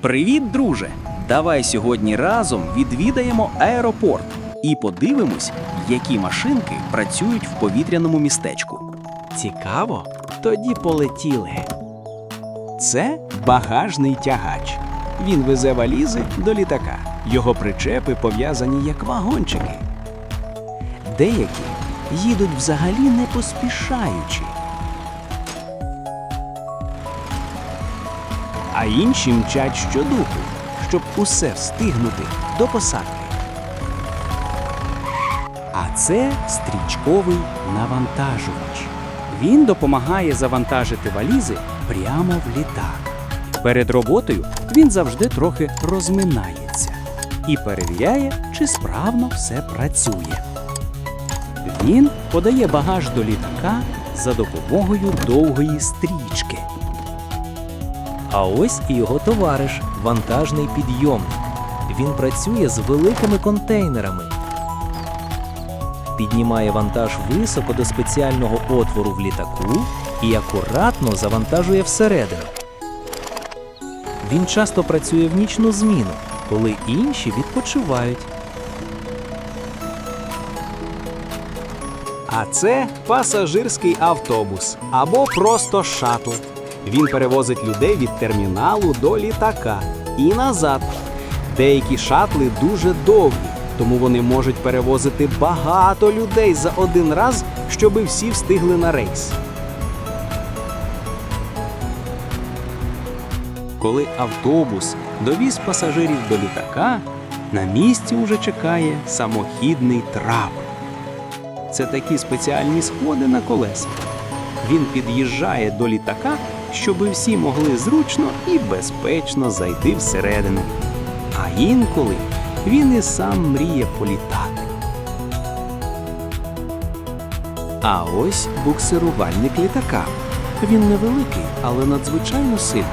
Привіт, друже! Давай сьогодні разом відвідаємо аеропорт і подивимось, які машинки працюють в повітряному містечку. Цікаво? Тоді полетіли. Це багажний тягач. Він везе валізи до літака. Його причепи пов'язані як вагончики. Деякі їдуть взагалі не поспішаючи. А інші мчать щодуху, щоб усе встигнути до посадки. А це стрічковий навантажувач. Він допомагає завантажити валізи прямо в літак. Перед роботою він завжди трохи розминається і перевіряє, чи справно все працює. Він подає багаж до літака за допомогою довгої стрічки. А ось і його товариш вантажний підйомник. Він працює з великими контейнерами. Піднімає вантаж високо до спеціального отвору в літаку і акуратно завантажує всередину. Він часто працює в нічну зміну, коли інші відпочивають. А це пасажирський автобус або просто шатл. Він перевозить людей від терміналу до літака і назад. Деякі шатли дуже довгі, тому вони можуть перевозити багато людей за один раз, щоби всі встигли на рейс. Коли автобус довіз пасажирів до літака, на місці уже чекає самохідний трап. Це такі спеціальні сходи на колесах. Він під'їжджає до літака, щоби всі могли зручно і безпечно зайти всередину. А інколи він і сам мріє політати. А ось буксирувальник літака. Він невеликий, але надзвичайно сильний.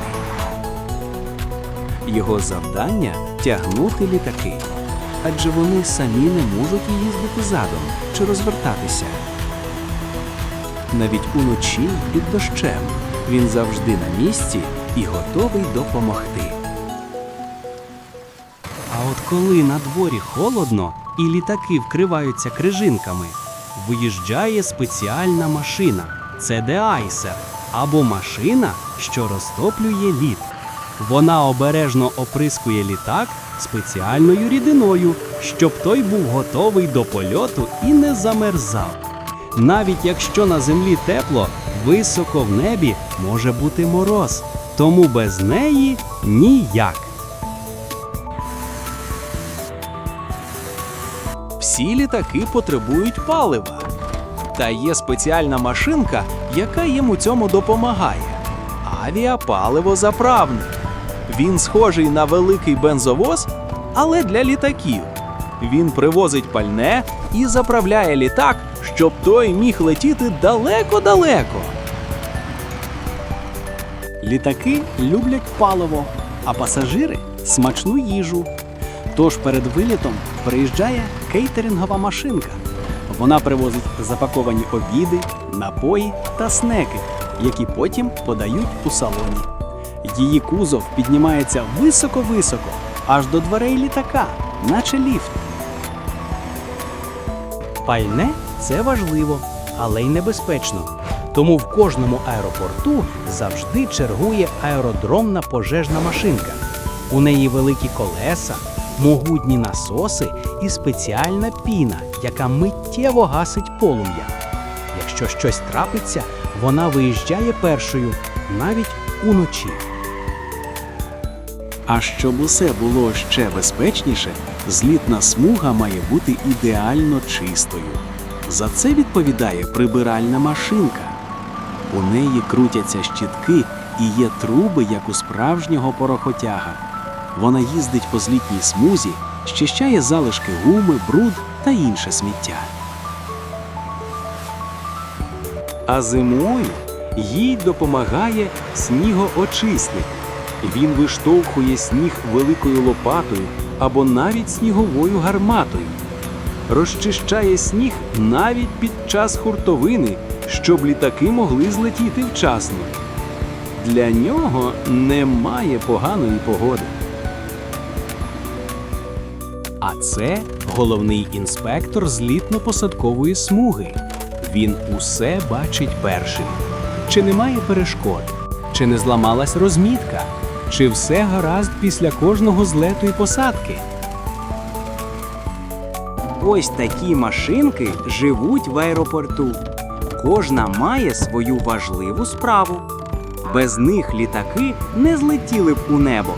Його завдання тягнути літаки, адже вони самі не можуть їздити задом чи розвертатися. Навіть уночі під дощем він завжди на місці і готовий допомогти. А от коли на дворі холодно і літаки вкриваються крижинками, виїжджає спеціальна машина це деайсер або машина, що розтоплює лід. Вона обережно оприскує літак спеціальною рідиною, щоб той був готовий до польоту і не замерзав. Навіть якщо на землі тепло, високо в небі може бути мороз, тому без неї ніяк. Всі літаки потребують палива. Та є спеціальна машинка, яка їм у цьому допомагає. Авіапаливо заправник. Він схожий на великий бензовоз, але для літаків. Він привозить пальне і заправляє літак, щоб той міг летіти далеко-далеко. Літаки люблять паливо, а пасажири смачну їжу. Тож перед вилітом приїжджає кейтерингова машинка. Вона привозить запаковані обіди, напої та снеки, які потім подають у салоні. Її кузов піднімається високо-високо, аж до дверей літака, наче ліфт. Пальне це важливо, але й небезпечно. Тому в кожному аеропорту завжди чергує аеродромна пожежна машинка. У неї великі колеса, могутні насоси і спеціальна піна, яка миттєво гасить полум'я. Якщо щось трапиться, вона виїжджає першою, навіть уночі. А щоб усе було ще безпечніше, злітна смуга має бути ідеально чистою. За це відповідає прибиральна машинка. У неї крутяться щітки і є труби, як у справжнього порохотяга. Вона їздить по злітній смузі, щищає залишки гуми, бруд та інше сміття. А зимою їй допомагає снігоочисник. Він виштовхує сніг великою лопатою або навіть сніговою гарматою. Розчищає сніг навіть під час хуртовини, щоб літаки могли злетіти вчасно. Для нього немає поганої погоди. А це головний інспектор злітно-посадкової смуги. Він усе бачить першим. Чи немає перешкод? Чи не зламалась розмітка? Чи все гаразд після кожного злету і посадки? Ось такі машинки живуть в аеропорту. Кожна має свою важливу справу. Без них літаки не злетіли б у небо,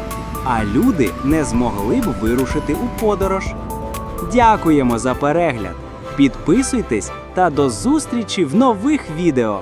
а люди не змогли б вирушити у подорож. Дякуємо за перегляд! Підписуйтесь та до зустрічі в нових відео!